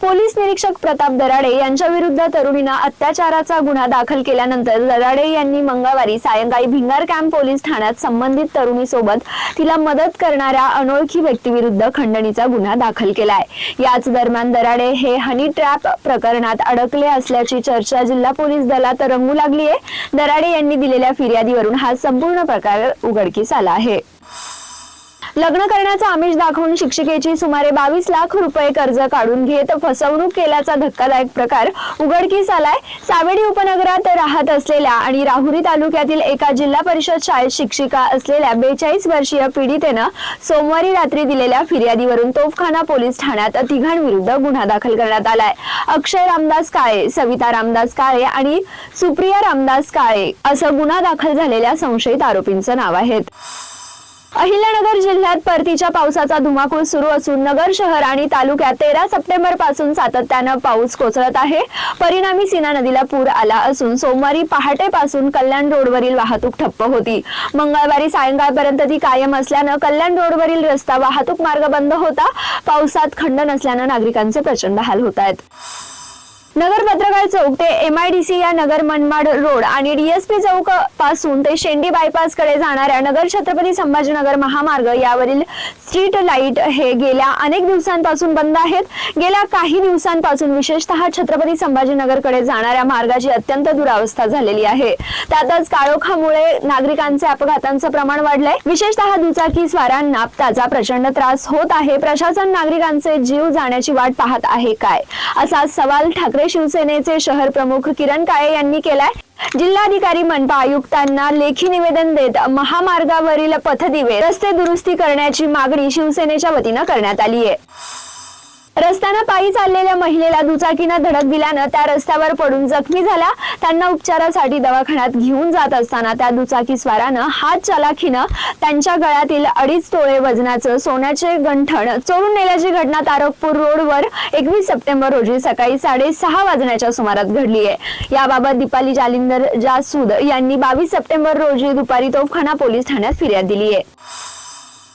Police निरीक्षक प्रताप दराडे यांच्या विरुद्ध तरुणीनं अत्याचाराचा गुन्हा दाखल केल्यानंतर दराडे यांनी मंगळवारी सायंकाळी भिंगार कॅम्प पोलीस ठाण्यात संबंधित तरुणीसोबत तिला मदत करणाऱ्या अनोळखी व्यक्तीविरुद्ध खंडणीचा गुन्हा दाखल केलाय. याच दरम्यान दराडे हे हनी ट्रॅप प्रकरणात अडकले असल्याची चर्चा जिल्हा पोलीस दलात रंगू लागली आहे दराडे यांनी दिलेल्या फिर्यादीवरून हा संपूर्ण प्रकार उघडकीस आला आहे. लग्न करण्याचा आमिष दाखवून शिक्षिकेची सुमारे बावीस लाख रुपये कर्ज काढून घेत फसवणूक केल्याचा धक्कादायक प्रकार उघडकीस आलाय. सावेडी उपनगरात राहत असलेल्या आणि राहुरी तालुक्यातील एका जिल्हा परिषद शाळेत शिक्षिका असलेल्या बेचाळीस वर्षीय पीडितेनं सोमवारी रात्री दिलेल्या फिर्यादीवरून तोफखाना पोलीस ठाण्यात तिघांविरुद्ध गुन्हा दाखल करण्यात आलाय. अक्षय रामदास काळे सविता रामदास काळे आणि सुप्रिया रामदास काळे असं गुन्हा दाखल झालेल्या संशयित आरोपींचं नाव आहेत. अहिल्यानगर जिल्ह्यात परतीच्या पावसाचा धुमाकूळ सुरू असून नगर शहर आणि तालुक्यात तेरा सप्टेंबरपासून सातत्यानं पाऊस कोसळत आहे. परिणामी सीना नदीला पूर आला असून सोमवारी पहाटेपासून कल्याण रोडवरील वाहतूक ठप्प होती. मंगळवारी सायंकाळपर्यंत ती कायम असल्यानं कल्याण रोडवरील रस्ता वाहतूक मार्ग बंद होता. पावसात खंड नसल्यानं नागरिकांचे प्रचंड हाल होत आहेत. नगर पत्रकार चौक ते एमआयडीसी या नगर मनमाड रोड आणि डीएसपी चौक पासून ते शेंडी बायपासकडे जाणाऱ्या नगर छत्रपती संभाजीनगर महामार्ग यावरील स्ट्रीट लाइट हे गेल्या अनेक दिवसांपासून बंद आहेत. गेल्या काही दिवसांपासून विशेषतः छत्रपती संभाजीनगरकडे जाणाऱ्या मार्गाची अत्यंत दुरावस्था झालेली आहे. त्यातच काळोखामुळे नागरिकांचे अपघातांचं प्रमाण वाढलंय. विशेषतः दुचाकी स्वारांना त्याचा प्रचंड त्रास होत आहे. प्रशासन नागरिकांचे जीव जाण्याची वाट पाहत आहे काय? असा सवाल ठाकरे शिवसेनेचे शहर प्रमुख किरण काळे यांनी केलाय. जिल्हाधिकारी मनपा आयुक्तांना लेखी निवेदन देत महामार्गावरील पथदिवे रस्ते दुरुस्ती करण्याची मागणी शिवसेनेच्या वतीनं करण्यात आली आहे. रस्त्यानं पायी चाललेल्या महिलेला दुचाकीनं धडक दिल्यानं त्या रस्त्यावर पडून जखमी झाल्या त्यांना उपचारासाठी दवाखान्यात घेऊन जात असताना त्या दुचाकी स्वारानं हात चालाखीनं त्यांच्या गळ्यातील अडीच तोळे वजनाचं सोन्याचे गंठण चोरून नेल्याची घटना तारकपूर रोडवर एकवीस सप्टेंबर रोजी सकाळी साडेसहा वाजण्याच्या सुमारात घडली आहे. याबाबत दीपाली जालिंदर जासूद यांनी बावीस सप्टेंबर रोजी दुपारी तोफखाना पोलीस ठाण्यात फिर्याद दिली आहे.